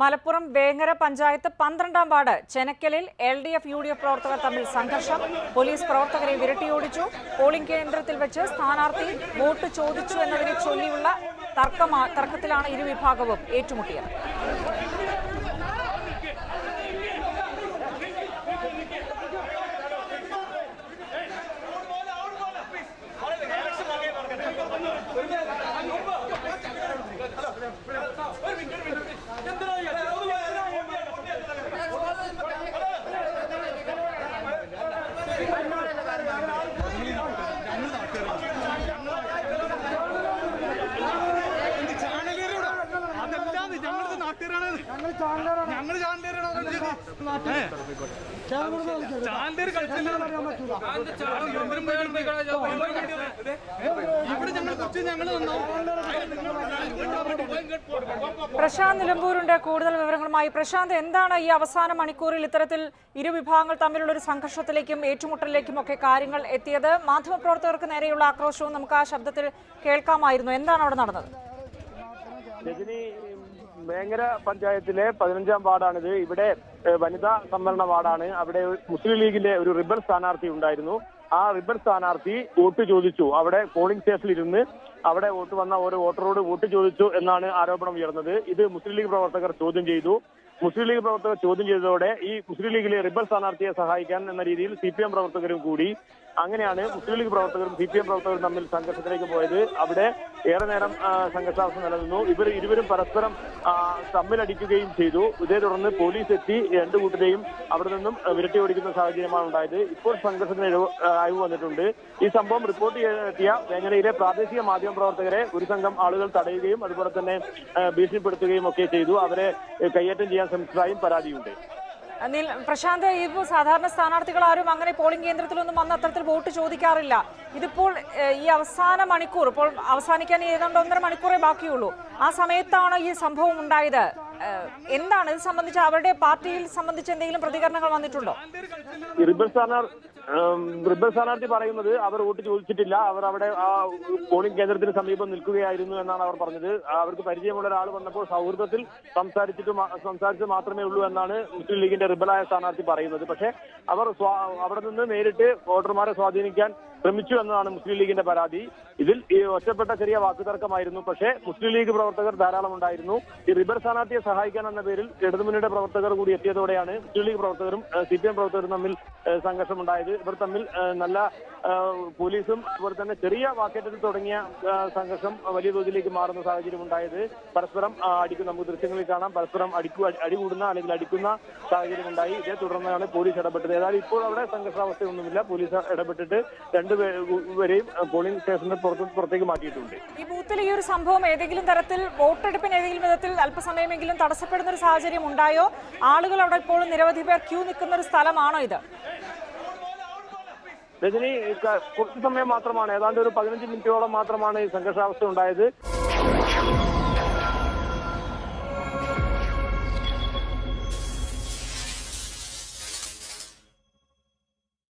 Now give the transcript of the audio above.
മലപ്പുറം വേങ്ങര പഞ്ചായത്ത് പന്ത്രണ്ടാം ward ചെനക്കലിൽ L D F U D F പ്രവർത്തകർ തമ്മിൽ സംഘർഷം. പോലീസ് പ്രവർത്തകരെ വിരട്ടിയോടിച്ചു. പോളിംഗ് കേന്ദ്രത്തിൽ വെച്ച് സ്ഥാനാർത്ഥി വോട്ട് ചോദിച്ചു എന്നതിനെ ചൊല്ലിയുള്ള തർക്കത്തിലാണ് ഇരുവിഭാഗവും ഏറ്റുമുട്ടിയത്. ചാനലേറാണ് ചാനലേർ കളിച്ചില്ല ഇവിടെ ഞങ്ങൾ കുറച്ച് ഞങ്ങൾ പ്രശാന്ത് നിലമ്പൂരുണ്ട് കൂടുതൽ വിവരങ്ങളുമായി. പ്രശാന്ത് എന്താണ് ഈ അവസാന മണിക്കൂറിൽ ഇത്തരത്തിൽ ഇരു വിഭാഗങ്ങൾ തമ്മിലുള്ള ഒരു സംഘർഷത്തിലേക്കും ഏറ്റുമുട്ടലിലേക്കും ഒക്കെ കാര്യങ്ങൾ എത്തിയത്? മാധ്യമപ്രവർത്തകർക്ക് നേരെയുള്ള ആക്രോശവും നമുക്ക് ആ ശബ്ദത്തിൽ കേൾക്കാമായിരുന്നു. എന്താണ് അവിടെ നടന്നത്? രജനി വേങ്ങര പഞ്ചായത്തിലെ പതിനഞ്ചാം വാർഡാണിത്. ഇവിടെ വനിതാ സംവരണ വാർഡാണ്. അവിടെ മുസ്ലിം ലീഗിന്റെ ഒരു റിബൽ സ്ഥാനാർത്ഥി ഉണ്ടായിരുന്നു. ആ റിബൽ സ്ഥാനാർത്ഥി വോട്ട് ചോദിച്ചു. അവിടെ പോളിംഗ് സ്റ്റേഷനിൽ ഇരുന്ന് അവിടെ വോട്ട് വന്ന ഓരോ വോട്ടറോട് വോട്ട് ചോദിച്ചു എന്നാണ് ആരോപണം ഉയർന്നത്. ഇത് മുസ്ലിം ലീഗ് പ്രവർത്തകർ ചോദ്യം ചെയ്തു. മുസ്ലിം ലീഗ് പ്രവർത്തകർ ചോദ്യം ചെയ്തതോടെ ഈ മുസ്ലിം ലീഗിലെ റിബൽ സ്ഥാനാർത്ഥിയെ സഹായിക്കാൻ എന്ന രീതിയിൽ സി പി എം പ്രവർത്തകരും കൂടി അങ്ങനെയാണ് മുസ്ലിം ലീഗ് പ്രവർത്തകരും സി പി എം പ്രവർത്തകരും തമ്മിൽ സംഘർഷത്തിലേക്ക് പോയത്. അവിടെ ഏറെ നേരം സംഘർഷാവസ്ഥ നിലനിന്നു. ഇവർ ഇരുവരും പരസ്പരം തമ്മിലടിക്കുകയും ചെയ്തു. ഇതേ തുടർന്ന് പോലീസ് എത്തി രണ്ടു കൂട്ടരെയും അവിടെ നിന്നും വിരട്ടി ഓടിക്കുന്ന സാഹചര്യമാണ് ഉണ്ടായത്. ഇപ്പോൾ സംഘർഷത്തിന് അയവ് വന്നിട്ടുണ്ട്. ഈ സംഭവം റിപ്പോർട്ട് ചെയ്തെത്തിയ വേങ്ങരയിലെ പ്രാദേശിക മാധ്യമ പ്രവർത്തകരെ ഒരു സംഘം ആളുകൾ തടയുകയും അതുപോലെ തന്നെ ഭീഷണിപ്പെടുത്തുകയും ഒക്കെ ചെയ്തു. അവരെ കയ്യേറ്റം കയ്യേറ്റം ചെയ്യാൻ ശ്രമിച്ചതായും പരാതിയുണ്ട്. അനിൽ പ്രശാന്ത് ഇപ്പോൾ സാധാരണ സ്ഥാനാർത്ഥികൾ ആരും അങ്ങനെ പോളിംഗ് കേന്ദ്രത്തിലൊന്നും വന്ന് അത്തരത്തിൽ വോട്ട് ചോദിക്കാറില്ല. ഇതിപ്പോൾ ഈ അവസാന മണിക്കൂർ ഇപ്പോൾ അവസാനിക്കാൻ ഏതാണ്ട് ഒന്നര മണിക്കൂറേ ബാക്കിയുള്ളൂ. ആ സമയത്താണ് ഈ സംഭവം ഉണ്ടായത്. എന്താണ് ഇത് സംബന്ധിച്ച് അവരുടെ പാർട്ടിയിൽ സംബന്ധിച്ച് എന്തെങ്കിലും പ്രതികരണങ്ങൾ വന്നിട്ടുണ്ടോ? സ്ഥാനാർ റിബൽ സ്ഥാനാർത്ഥി പറയുന്നത് അവർ വോട്ട് ചോദിച്ചിട്ടില്ല. അവർ അവിടെ ആ പോളിംഗ് കേന്ദ്രത്തിന് സമീപം നിൽക്കുകയായിരുന്നു എന്നാണ് അവർ പറഞ്ഞത്. അവർക്ക് പരിചയമുള്ള ഒരാൾ വന്നപ്പോൾ സൗഹൃദത്തിൽ സംസാരിച്ചിട്ട് സംസാരിച്ചു മാത്രമേ ഉള്ളൂ എന്നാണ് മുസ്ലിം ലീഗിന്റെ റിബലായ സ്ഥാനാർത്ഥി പറയുന്നത്. പക്ഷേ അവർ അവിടെ നിന്ന് നേരിട്ട് വോട്ടർമാരെ സ്വാധീനിക്കാൻ ശ്രമിച്ചു എന്നതാണ് മുസ്ലിം ലീഗിന്റെ പരാതി. ഇതിൽ ഈ ഒറ്റപ്പെട്ട ചെറിയ വാക്കുതർക്കമായിരുന്നു. പക്ഷേ മുസ്ലിം ലീഗ് പ്രവർത്തകർ ധാരാളം ഉണ്ടായിരുന്നു. ഈ റിബർ സ്ഥാനാർത്ഥിയെ സഹായിക്കാൻ എന്ന പേരിൽ ഇടതുമുന്നണിയുടെ പ്രവർത്തകർ കൂടി എത്തിയതോടെയാണ് മുസ്ലിം ലീഗ് പ്രവർത്തകരും സി പി എം പ്രവർത്തകരും തമ്മിൽ സംഘർഷം സംഘർഷമുണ്ടായത്. ഇവർ തമ്മിൽ നല്ല പോലീസും അതുപോലെ തന്നെ ചെറിയ വാക്കേറ്റത്തിൽ തുടങ്ങിയ സംഘർഷം വലിയ തോതിലേക്ക് മാറുന്ന സാഹചര്യം ഉണ്ടായത് പരസ്പരം അടിക്കുന്ന നമുക്ക് ദൃശ്യങ്ങളിൽ കാണാം. പരസ്പരം അടിക്കു അടികൂടുന്ന അല്ലെങ്കിൽ അടിക്കുന്ന സാഹചര്യം ഉണ്ടായി. ഇതേ തുടർന്നാണ് പോലീസ് ഇടപെട്ടത്. ഏതായാലും ഇപ്പോൾ അവിടെ സംഘർഷാവസ്ഥയൊന്നുമില്ല. പോലീസ് ഇടപെട്ടിട്ട് രണ്ടുപേരെയും പോളിംഗ് സ്റ്റേഷന്റെ പുറത്ത് പുറത്തേക്ക് മാറ്റിയിട്ടുണ്ട്. ഈ ബൂത്തിൽ ഈ ഒരു സംഭവം ഏതെങ്കിലും തരത്തിൽ വോട്ടെടുപ്പിന് ഏതെങ്കിലും വിധത്തിൽ അല്പസമയമെങ്കിലും തടസ്സപ്പെടുന്ന ഒരു സാഹചര്യം ഉണ്ടായോ? ആളുകൾ അവിടെ ഇപ്പോഴും നിരവധി പേർ ക്യൂ നിൽക്കുന്ന ഒരു സ്ഥലമാണോ ഇത്? രജനി കുറച്ച് സമയം മാത്രമാണ്. ഏതാണ്ട് ഒരു പതിനഞ്ച് മിനിറ്റോളം മാത്രമാണ് ഈ സംഘർഷാവസ്ഥ ഉണ്ടായത്.